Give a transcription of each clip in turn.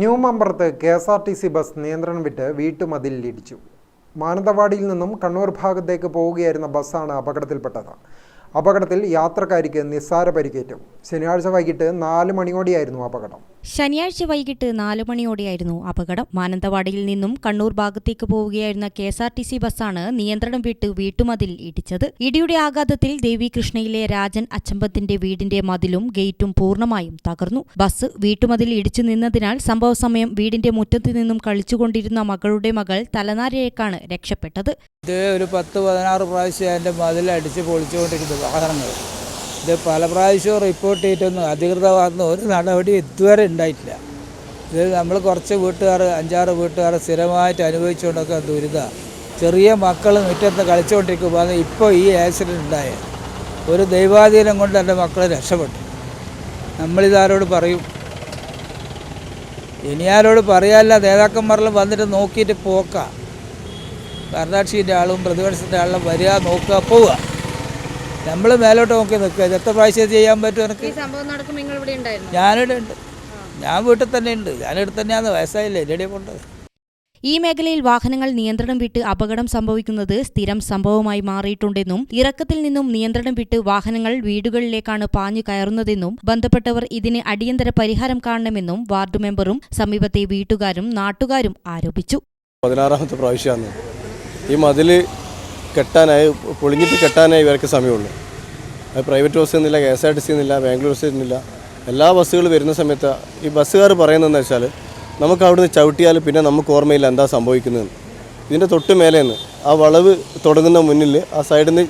ന്യൂമമ്പറത്ത് K S R T C bus നിയന്ത്രണം വിട്ട് വീട്ടുമതിലിടിച്ചു മാനന്തവാടിയിൽ നിന്നും കണ്ണൂർ ഭാഗത്തേക്ക് പോവുകയായിരുന്ന ബസ്സാണ് അപകടത്തിൽപ്പെട്ടത്. അപകടത്തിൽ യാത്രക്കാരിക്ക് നിസ്സാര പരിക്കേറ്റു. ശനിയാഴ്ച വൈകിട്ട് നാല് മണിയോടെയായിരുന്നു അപകടം. ശനിയാഴ്ച വൈകിട്ട് നാല് മണിയോടെയായിരുന്നു അപകടം. മാനന്തവാടിയിൽ നിന്നും കണ്ണൂർ ഭാഗത്തേക്ക് പോവുകയായിരുന്ന K S R T C ബസ്സാണ് നിയന്ത്രണം വിട്ട് വീട്ടുമതിൽ ഇടിച്ചത്. ഇടിയുടെ ആഘാതത്തിൽ ദേവികൃഷ്ണയിലെ രാജൻ അച്ചമ്പത്തിന്റെ വീടിന്റെ മതിലും ഗേറ്റും പൂർണമായും തകർന്നു. ബസ് വീട്ടുമതിൽ ഇടിച്ചു നിന്നതിനാൽ സംഭവ സമയം വീടിന്റെ മുറ്റത്തു നിന്നും കളിച്ചുകൊണ്ടിരുന്ന മകളുടെ മകൾ തലനാരയേക്കാണ് രക്ഷപ്പെട്ടത്. ഇത് ഒരു പത്ത് പതിനാറ് പ്രാവശ്യം എന്റെ മതിൽ അടിച്ച് പൊളിച്ചുകൊണ്ടിരിക്കുന്നത് വാഹനങ്ങൾ. ഇത് പല പ്രാവശ്യവും റിപ്പോർട്ട് ചെയ്തിട്ടൊന്നും അധികൃത ഭാഗത്തുനിന്ന് ഒരു നടപടി ഇതുവരെ ഉണ്ടായിട്ടില്ല. ഇത് നമ്മൾ കുറച്ച് വീട്ടുകാർ അഞ്ചാറ് വീട്ടുകാർ സ്ഥിരമായിട്ട് അനുഭവിച്ചുകൊണ്ടൊക്കെ ദുരിത. ചെറിയ മക്കൾ മുറ്റത്ത് കളിച്ചുകൊണ്ടിരിക്കുമ്പോൾ ഇപ്പോൾ ഈ ആക്സിഡന്റ് ഉണ്ടായ. ഒരു ദൈവാധീനം കൊണ്ട് എന്റെ മക്കൾ രക്ഷപ്പെട്ടു. നമ്മളിതാരോട് പറയും. ഇനി ആരോട് പറയാല്ല നേതാക്കന്മാരെല്ലാം വന്നിട്ട് നോക്കിയിട്ട് പോക്കാം. ഭരണാക്ഷിന്റെ ആളും പ്രതിപക്ഷത്തിന്റെ ആളും വരിക നോക്കുക പോവുക. നമ്മൾ മേലോട്ട് നോക്കി നിൽക്കുക. ഇത് എത്ര പ്രാവശ്യം ചെയ്യാൻ പറ്റും എനിക്ക്? ഈ സംഭവം നടക്കുമ്പോൾ നിങ്ങൾ ഇവിടെ ഉണ്ടായിരുന്നു? ഞാനിവിടെ ഉണ്ട്. ഞാൻ വീട്ടിൽ തന്നെ ഉണ്ട്. ഞാനിവിടെ തന്നെയാണ്. വയസ്സായില്ലേ? എന്റെ കൊണ്ടത് ഈ മേഖലയിൽ വാഹനങ്ങൾ നിയന്ത്രണം വിട്ട് അപകടം സംഭവിക്കുന്നത് സ്ഥിരം സംഭവമായി മാറിയിട്ടുണ്ടെന്നും ഇറക്കത്തിൽ നിന്നും നിയന്ത്രണം വിട്ട് വാഹനങ്ങൾ വീടുകളിലേക്കാണ് പാഞ്ഞു കയറുന്നതെന്നും ബന്ധപ്പെട്ടവർ ഇതിന് അടിയന്തര പരിഹാരം കാണണമെന്നും വാർഡ് മെമ്പറും സമീപത്തെ വീട്ടുകാരും നാട്ടുകാരും ആരോപിച്ചു. പതിനാറാമത്തെ പ്രാവശ്യമാണ്. ഈ മതിൽ കെട്ടാനായി പൊളിഞ്ഞിട്ട് കെട്ടാനായി ഇവർക്ക് സമയമുള്ളൂ. അത് പ്രൈവറ്റ് ബസ് എന്നില്ല K S R T C എന്നില്ല ബാംഗ്ലൂർ ബസ് എന്നില്ല എല്ലാ ബസ്സുകൾ വരുന്ന സമയത്ത് ഈ ബസ്സുകാർ പറയുന്നതെന്ന് വെച്ചാൽ നമുക്ക് അവിടുന്ന് ചവിട്ടിയാൽ പിന്നെ നമുക്ക് ഓർമ്മയില്ല എന്താ സംഭവിക്കുന്നതെന്ന്. ഇതിന്റെ തൊട്ട് മേലേന്ന് ആ വളവ് തുടങ്ങുന്ന മുന്നിൽ ആ സൈഡിൽ നിന്ന്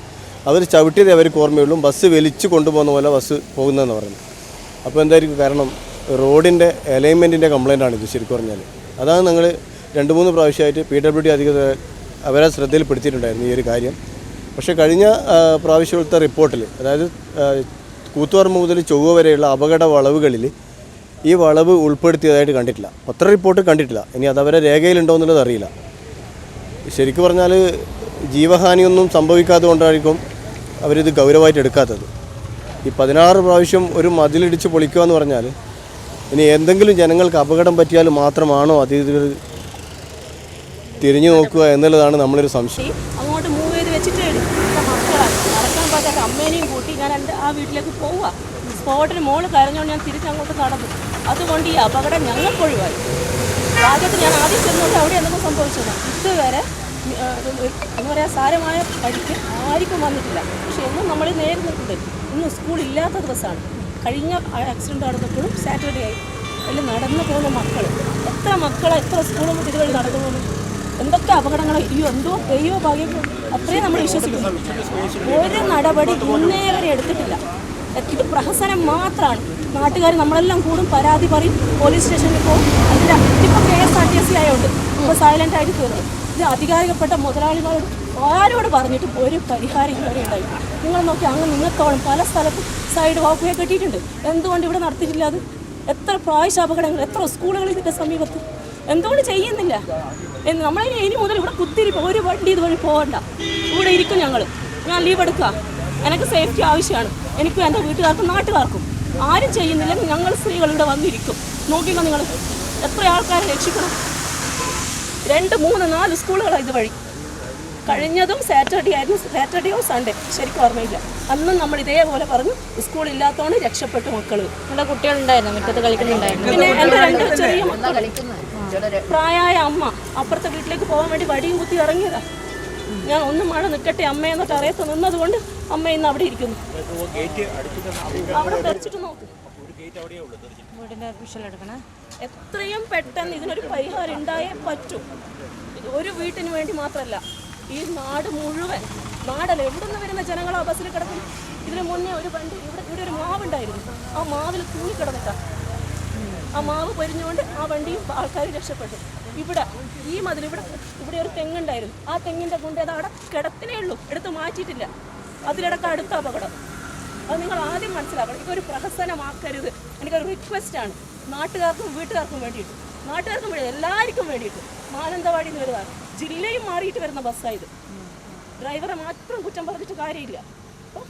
അവർ ചവിട്ടിയതേ അവർക്ക് ഓർമ്മയുള്ളൂ. ബസ് വലിച്ചു കൊണ്ടുപോകുന്ന പോലെ ബസ് പോകുന്നതെന്ന് പറയുന്നത്. അപ്പോൾ എന്തായിരിക്കും കാരണം റോഡിന്റെ അലൈൻമെന്റിന്റെ കംപ്ലയിന്റ് ആണ് ഇത് ശരിക്കും പറഞ്ഞാൽ അതാണ് ഞങ്ങൾ രണ്ട് മൂന്ന് പ്രാവശ്യമായിട്ട് പി ഡബ്ല്യു ഡി അധികൃതർ അവരെ ശ്രദ്ധയിൽപ്പെടുത്തിയിട്ടുണ്ടായിരുന്നു ഈ ഒരു കാര്യം. പക്ഷേ കഴിഞ്ഞ പ്രാവശ്യത്തെ റിപ്പോർട്ടിൽ അതായത് കൂത്തുപറമ്പ് മുതൽ ചൊവ്വ വരെയുള്ള അപകട വളവുകളിൽ ഈ വളവ് ഉൾപ്പെടുത്തിയതായിട്ട് കണ്ടിട്ടില്ല. പത്ര റിപ്പോർട്ട് കണ്ടിട്ടില്ല. ഇനി അതവരെ രേഖയിലുണ്ടോ എന്നുള്ളത് അറിയില്ല. ശരിക്കും പറഞ്ഞാൽ ജീവഹാനിയൊന്നും സംഭവിക്കാത്തത് കൊണ്ടായിരിക്കും അവരിത് ഗൗരവമായിട്ട് എടുക്കാത്തത്. ഈ പതിനാറ് പ്രാവശ്യം ഒരു മതിലിടിച്ച് പൊളിക്കുക എന്ന് പറഞ്ഞാൽ ഇനി എന്തെങ്കിലും ജനങ്ങൾക്ക് അപകടം പറ്റിയാൽ മാത്രമാണോ അധികൃതർ തിരിഞ്ഞു നോക്കുക എന്നുള്ളതാണ് നമ്മളൊരു സംശയം. അങ്ങോട്ട് മൂവ് ചെയ്ത് വെച്ചിട്ട് നടക്കാൻ പറ്റാത്ത അമ്മേനെയും കൂട്ടി ഞാൻ എന്റെ ആ വീട്ടിലേക്ക് പോവുക സ്പോട്ടിന് മോൾ കരഞ്ഞുകൊണ്ട് ഞാൻ തിരിച്ച് അങ്ങോട്ട് നടന്നു. അതുകൊണ്ട് ഈ അപകടം ഞങ്ങൾക്ക് ഒഴിവായി. ഭാഗ്യത്തിൽ ഞാൻ ആദ്യം ചെന്നുകൊണ്ട് അവിടെ എന്തൊക്കെ സംഭവിച്ചത് ഇതുവരെ എന്താ പറയുക സാരമായ പരിക്ക് ആർക്കും വന്നിട്ടില്ല. പക്ഷെ എന്നും നമ്മൾ നേരിടുന്നുണ്ട് ഇന്ന് സ്കൂൾ ഇല്ലാത്ത ദിവസമാണ്. കഴിഞ്ഞ ആക്സിഡന്റ് നടന്നപ്പോഴും സാറ്റർഡേ ആയി. അതിൽ നടന്നു പോകുന്ന മക്കൾ എത്ര മക്കളെ എത്ര സ്കൂളും ഇതുവഴി നടന്നു പോകുന്നു എന്തൊക്കെ അപകടങ്ങളോ? അയ്യോ എന്തോ ദൈവ ഭാഗ്യം. അത്രയും നമ്മൾ വിശ്വസിക്കുന്നു. ഒരു നടപടി ഇന്നേ വരെ എടുത്തിട്ടില്ല. ഇത് പ്രഹസനം മാത്രമാണ്. നാട്ടുകാർ നമ്മളെല്ലാം കൂടും പരാതി പറയും. പോലീസ് സ്റ്റേഷനിൽ പോകും. അതിന്റെ ഇപ്പോൾ K S R T S ആയതുകൊണ്ട് ഇപ്പോൾ സൈലന്റ് ആയിട്ട് തീർന്നു ഇത് അധികാരികപ്പെട്ട മുതലാളികളോട് ആരോട് പറഞ്ഞിട്ടും ഒരു പരിഹാരം ഇതുവരെ ഉണ്ടായി നിങ്ങൾ നോക്കി അങ്ങ് നിങ്ങൾക്കോളം പല സ്ഥലത്തും സൈഡ് വാക്കുവേ കെട്ടിയിട്ടുണ്ട്. എന്തുകൊണ്ട് ഇവിടെ നടത്തിയിട്ടില്ല അത്? എത്ര പ്രാവശ്യ അപകടങ്ങൾ എത്ര സ്കൂളുകൾ ഇതിന്റെ സമീപത്ത്? എന്തുകൊണ്ട് ചെയ്യുന്നില്ല? എന്ന് നമ്മളതിന് ഇനി മുതൽ ഇവിടെ കുത്തിരിപ്പ് ഒരു വണ്ടി ഇതുവഴി പോകണ്ട. ഇവിടെ ഇരിക്കും ഞങ്ങൾ ഞാൻ ലീവ് എടുക്കുക എനിക്ക് സേഫ്റ്റി ആവശ്യമാണ്. എനിക്കും എന്റെ വീട്ടുകാർക്കും നാട്ടുകാർക്കും. ആരും ചെയ്യുന്നില്ല ഞങ്ങൾ സ്ത്രീകൾ ഇവിടെ വന്നിരിക്കും. നോക്കിക്കോ നിങ്ങൾ എത്ര ആൾക്കാരെ രക്ഷിക്കണം? രണ്ട് മൂന്ന് നാല് സ്കൂളുകളാണ് ഇതുവഴി. കഴിഞ്ഞതും സാറ്റർഡേ ആയിരുന്നു. സാറ്റർഡേയോ സൺഡേ ശരിക്കും ഓർമ്മയില്ല. അന്നും നമ്മൾ ഇതേപോലെ പറഞ്ഞു സ്കൂളില്ലാത്തതുകൊണ്ട് രക്ഷപ്പെട്ടു മക്കൾ നമ്മുടെ കുട്ടികളുണ്ടായിരുന്നു? മുറ്റത്ത് കളിക്കുന്നുണ്ടായിരുന്നു? പിന്നെ എന്റെ രണ്ട് ചെറിയ മക്കൾ പ്രായമായ അമ്മ അപ്പുറത്തെ വീട്ടിലേക്ക് പോകാൻ വേണ്ടി വടിയും കുത്തി ഇറങ്ങിയതാ. ഞാൻ ഒന്നും മഴ നിൽക്കട്ടെ അമ്മ എന്നിട്ട് അറിയത്ത് നിന്നതുകൊണ്ട് അമ്മ ഇന്ന് അവിടെ ഇരിക്കുന്നു. അവിടെ തെറിച്ചിട്ട് നോക്ക്. എത്രയും പെട്ടെന്ന് ഇതിനൊരു പരിഹാരം ഉണ്ടായേ പറ്റൂ. ഒരു വീട്ടിന് വേണ്ടി മാത്രമല്ല ഈ നാട് മുഴുവൻ. നാടല്ല എവിടെ നിന്ന് വരുന്ന ജനങ്ങളോ ആ ബസ്സിൽ കിടക്കും ഇതിന് മുന്നേ ഒരു വണ്ടി ഇവിടെ ഇവിടെ ഒരു മാവുണ്ടായിരുന്നു. ആ മാവിൽ തൂങ്ങിക്കിടന്നിട്ടാ. ആ മാവ് പൊരിഞ്ഞുകൊണ്ട് ആ വണ്ടിയും ആൾക്കാർ രക്ഷപ്പെട്ടു. ഇവിടെ ഈ മതിൽ ഇവിടെ ഇവിടെ ഒരു തെങ്ങുണ്ടായിരുന്നു. ആ തെങ്ങിന്റെ കൊണ്ട് അത് അവിടെ കിടത്തിനേ ഉള്ളൂ. എടുത്ത് മാറ്റിയിട്ടില്ല. അതിലിടക്ക് അടുത്ത അപകടം. അത് നിങ്ങൾ ആദ്യം മനസ്സിലാക്കണം. ഇതൊരു പ്രഹസനമാക്കരുത്. എനിക്കൊരു റിക്വസ്റ്റ് ആണ്. നാട്ടുകാർക്കും വീട്ടുകാർക്കും വേണ്ടിയിട്ട്. നാട്ടുകാർക്കും വേണ്ടി എല്ലാവർക്കും വേണ്ടിയിട്ട്. മാനന്തവാടി എന്ന് വരുന്നതാണ് ജില്ലയും മാറിയിട്ട് വരുന്ന ബസ്സായത് ഡ്രൈവറെ മാത്രം കുറ്റം പറഞ്ഞിട്ട് കാര്യമില്ല. അപ്പോൾ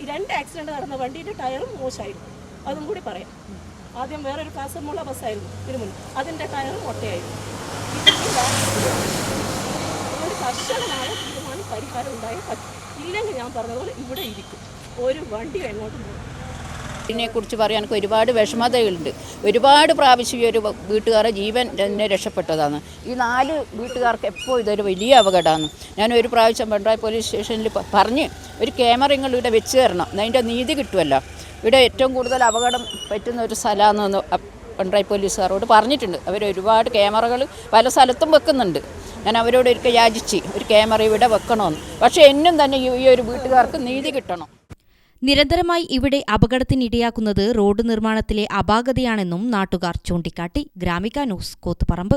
ഈ രണ്ട് ആക്സിഡന്റ് നടന്ന വണ്ടിയുടെ ടയറും മോശമായിരുന്നു. അതും കൂടി പറയാം. ആദ്യം വേറൊരു കാസർമുള്ള ബസ്സായിരുന്നു തിരുമുൻ. മുൻ അതിന്റെ ടയർ മുട്ടയായിരുന്നു ഒരു കർഷകനായ തീരുമാനം പരിഹാരം ഉണ്ടായേ ഇല്ലെങ്കിൽ ഞാൻ പറഞ്ഞതുപോലെ ഇവിടെ ഇരിക്കും. ഒരു വണ്ടി എങ്ങോട്ടും പോകും ഇതിനെക്കുറിച്ച് പറയാൻ ഒരുപാട് വിഷമതകളുണ്ട്. ഒരുപാട് പ്രാവശ്യം ഈ ഒരു വീട്ടുകാരുടെ ജീവൻ തന്നെ രക്ഷപ്പെട്ടതാണ്. ഈ നാല് വീട്ടുകാർക്ക് എപ്പോൾ ഇതൊരു വലിയ അപകടമാണ്. ഞാൻ ഒരു പ്രാവശ്യം പിണറായി പോലീസ് സ്റ്റേഷനിൽ പറഞ്ഞ് ഒരു ക്യാമറ ഇങ്ങോട്ട് ഇവിടെ വെച്ച് തരണം. അതിന്റെ നീതി കിട്ടുമല്ലോ. ഇവിടെ ഏറ്റവും കൂടുതൽ അപകടം പറ്റുന്ന ഒരു സ്ഥലമാണെന്ന് പിണറായി പോലീസുകാരോട് പറഞ്ഞിട്ടുണ്ട്. അവർ ഒരുപാട് ക്യാമറകൾ പല സ്ഥലത്തും വെക്കുന്നുണ്ട്. ഞാൻ അവരോട് ഒരിക്കൽ യാചിച്ച് ഒരു ക്യാമറ ഇവിടെ വെക്കണമെന്ന് പക്ഷേ എന്നും തന്നെ ഈ ഒരു വീട്ടുകാർക്ക് നീതി കിട്ടണം. നിരന്തരമായി ഇവിടെ അപകടത്തിനിടയാക്കുന്നത് റോഡ് നിർമ്മാണത്തിലെ അപാകതയാണെന്നും നാട്ടുകാർ ചൂണ്ടിക്കാട്ടി. ഗ്രാമിക ന്യൂസ് കൂത്തുപറമ്പ്.